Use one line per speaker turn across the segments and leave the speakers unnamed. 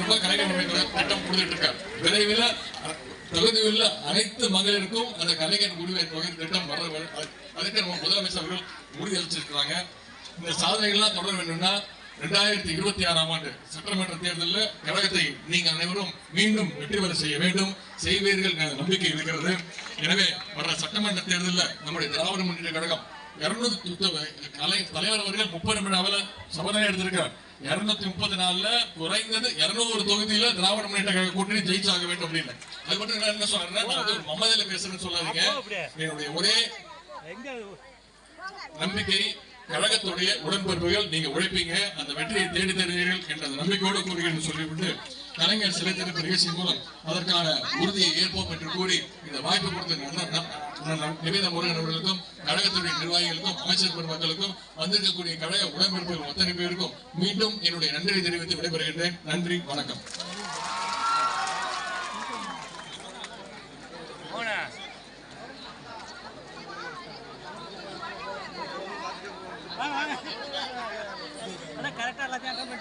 ரூபாய் கலைஞர் திட்டம் கொடுத்துட்டு இருக்காரு விரைவில் தகுதியுள்ள அனைத்து மகளிருக்கும் அந்த கலைஞர் உரிமை தொகை திட்டம் வர அதுக்கு நம்ம முதலமைச்சர் அவர்கள் உறுதி அளிச்சிருக்கிறாங்க. இந்த சாதனைகள்லாம் தொடர வேண்டும்னா ரெண்டாயிரத்தி இருபத்தி ஆறாம் ஆண்டு சட்டமன்ற தேர்தலில் கழகத்தை நீங்க அனைவரும் மீண்டும் வெற்றி பெற செய்ய வேண்டும். செய்வீர்கள் நம்பிக்கை இருக்கிறது. எனவே வர சட்டமன்ற தேர்தலில் நம்முடைய திராவிட முன்னேற்ற கழகம் இருநூத்தி கலை தலைவர் அவர்கள் முப்பது விழாவில் சபதம் எடுத்திருக்கிறார். இருநூத்தி முப்பத்தி நாலுல குறைந்தது இருநூறு தொகுதியில திராவிட முன்னேற்ற கழக கூட்டணி ஜெயிச்சாக வேண்டும் அப்படின்னு. அது மட்டும் நான் என்ன சொல்றேன்னா நான் வந்து மமதையில பேசுறேன்னு சொல்லாதீங்க. என்னுடைய ஒரே நம்பிக்கை கழகத்துடைய உடன்பிறப்புகள் நீங்க உழைப்பீங்க அந்த வெற்றியை தேடி தருவீர்கள் என்ற நம்பிக்கையோடு கூறுகிறேன் சொல்லிவிட்டு கலைஞர் சிலை திறப்பு நிகழ்ச்சி மூலம் அதற்கான உறுதியை ஏற்போம் என்று கூறி இந்த வாய்ப்பு கொடுத்த ந- ந- முருகன் அவர்களுக்கும் கழகத்துடைய நிர்வாகிகளுக்கும் அமைச்சர் பெருமக்களுக்கும் வந்திருக்கக்கூடிய கழக உடன்பிறப்புகள் அத்தனை பேருக்கும் மீண்டும் என்னுடைய நன்றியை தெரிவித்து விடைபெறுகின்றேன். நன்றி வணக்கம்.
கரெக்டா எல்லாத்தையும்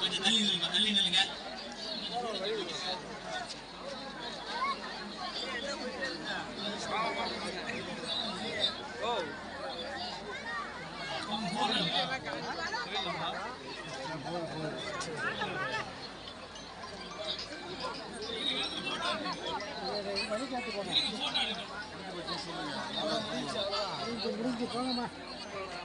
கொஞ்சம் தள்ளி நில்லுங்க தள்ளி நில்லுங்க
முடிஞ்சு போங்கம்மா